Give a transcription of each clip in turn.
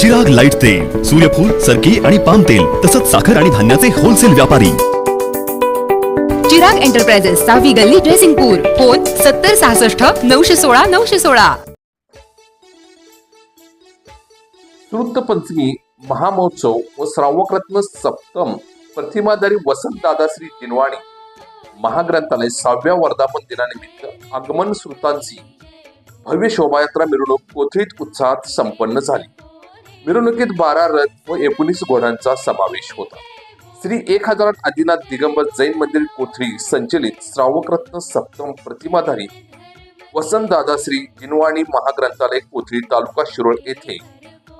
Chirag light तेल सूर्यफूल सरकी आणि पाम तेल तसंच साखर आणि धान्याचे होलसेल व्यापारी. चिराग एंटरप्राइजेस सहावी गल्ली ड्रेसिंगपूर फोन सत्तर सहासष्ट नऊशे सोळा नऊशे सोळा. पंचमी महामहोत्सव व श्रावकरत्न सप्तम प्रतिमाधारी वसंत दादाश्री जिनवाणी महाग्रंथालय सहाव्या वर्धापन दिनानिमित्त आगमन श्रुतांची भव्य शोभायात्रा मिरवणूक कोथळीत उत्साहात संपन्न झाली. मिरवणुकीत बारा रथ व एकोणीस घोड्यांचा समावेश होता. श्री एक हजार आदिनाथ दिगंबर जैन मंदिर कोथळी संचलित श्रावकरत्न सप्तम प्रतिमाधारी वसंतदादा श्री जिनवाणी महाग्रंथालय कोथळी तालुका शिरोळ येथे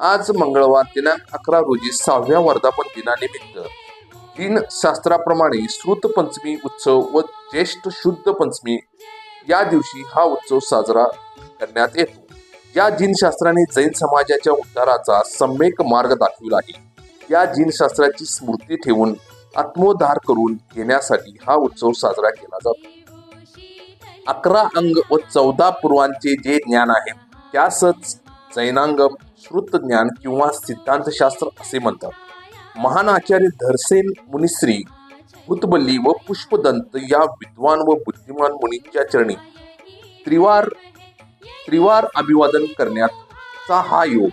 आज मंगळवार दिनांक अकरा रोजी सहाव्या वर्धापन दिनानिमित्त तीन शास्त्राप्रमाणे श्रुत पंचमी उत्सव व ज्येष्ठ शुद्ध पंचमी या दिवशी हा उत्सव साजरा करण्यात येतो. या जीनशास्त्राने जैन समाजाच्या उद्धाराचा सम्यक मार्ग दाखविला आहे. या जीनशास्त्राची स्मृती ठेवून आत्मोद्धार करून घेण्यासाठी हा उत्सव साजरा केला जातो. अकरा अंग व चौदा पूर्वांचे जे ज्ञान आहे त्यासच जैनांगम श्रुत ज्ञान किंवा सिद्धांतशास्त्र असे म्हणतात. महान आचार्य धरसेन मुनिश्री भूतबल्ली व पुष्पदंत या विद्वान व बुद्धिमान मुनींच्या चरणी त्रिवार त्रिवार अभिवादन करण्याचा हा योग.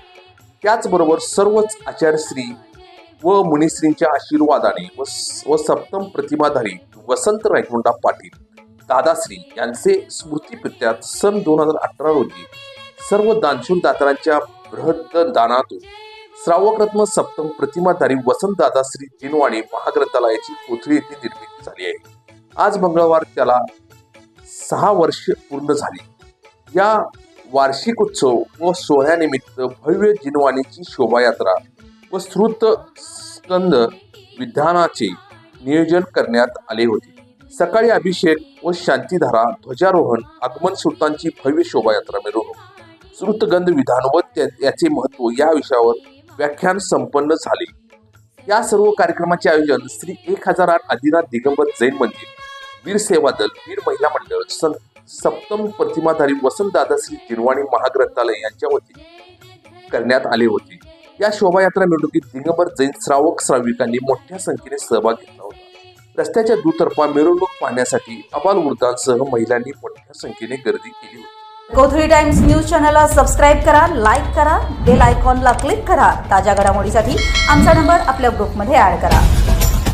त्याचबरोबर सर्वच आचार्यश्री व मुनिश्रींच्या आशीर्वादाने व व सप्तम प्रतिमाधारी वसंत रायकोंडा पाटील दादाश्री यांचे स्मृतीप्रित्यात सन दोन हजार अठरा रोजी सर्व दानशूर दातारांच्या बृहद दानातून श्रावकरत्न सप्तम प्रतिमाधारी वसंत दादाश्री जिनवाणी महाग्रंथालयाची कोथळी येथे निर्मिती झाली आहे. आज मंगळवार त्याला सहा वर्ष पूर्ण झाली. या वार्षिक उत्सव व सोहळ्यानिमित्त भव्य जिनवाणीची शोभायात्रा व श्रुत स्कंद विधानाचे नियोजन करण्यात आले होते. सकाळी अभिषेक व शांतीधारा ध्वजारोहण आगमन सुलतांची भव्य शोभायात्रा मिरवणूक श्रुतगंध विधान व याचे महत्त्व या विषयावर व्याख्यान संपन्न झाले. या सर्व कार्यक्रमाचे आयोजन श्री एक हजार आठ आदिनाथ दिगंबर जैन मंदिर वीर सेवा दल वीर महिला मंडळ संत सप्तम प्रतिमाधारी वसंतदादा श्री जिरवाणी महाग्रंथालय यांच्या वतीने करण्यात आले होते. या शोभायात्रा मिरवणुकीत दिगंबर जैन श्रावक श्राविकांनी मोठ्या संख्येने सहभाग घेतला होता. रस्त्याच्या दुतर्फा मिरवणूक पाहण्यासाठी अबाल वृद्धांसह महिलांनी मोठ्या संख्येने गर्दी केली होती. कोथळी टाइम्स न्यूज चॅनलला सबस्क्राईब करा लाईक करा बेल आयकॉनला क्लिक करा. ताज्या घडामोडीसाठी आमचा नंबर आपल्या ग्रुपमध्ये ॲड करा.